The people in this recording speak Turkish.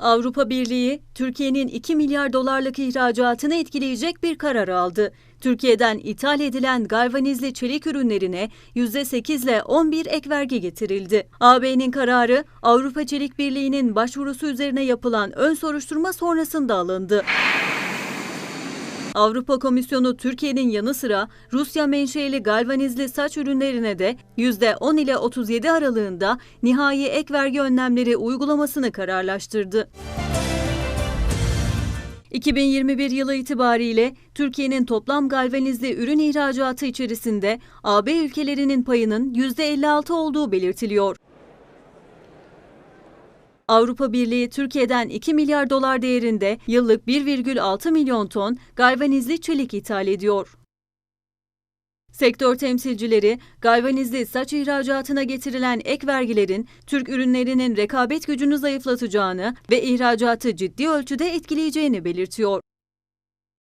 Avrupa Birliği, Türkiye'nin 2 milyar dolarlık ihracatını etkileyecek bir karar aldı. Türkiye'den ithal edilen galvanizli çelik ürünlerine %8 ile 11 ek vergi getirildi. AB'nin kararı Avrupa Çelik Birliği'nin başvurusu üzerine yapılan ön soruşturma sonrasında alındı. Avrupa Komisyonu Türkiye'nin yanı sıra Rusya menşeli galvanizli saç ürünlerine de %10 ile 37 aralığında nihai ek vergi önlemleri uygulamasını kararlaştırdı. 2021 yılı itibariyle Türkiye'nin toplam galvanizli ürün ihracatı içerisinde AB ülkelerinin payının %56 olduğu belirtiliyor. Avrupa Birliği Türkiye'den 2 milyar dolar değerinde yıllık 1,6 milyon ton galvanizli çelik ithal ediyor. Sektör temsilcileri, galvanizli saç ihracatına getirilen ek vergilerin Türk ürünlerinin rekabet gücünü zayıflatacağını ve ihracatı ciddi ölçüde etkileyeceğini belirtiyor.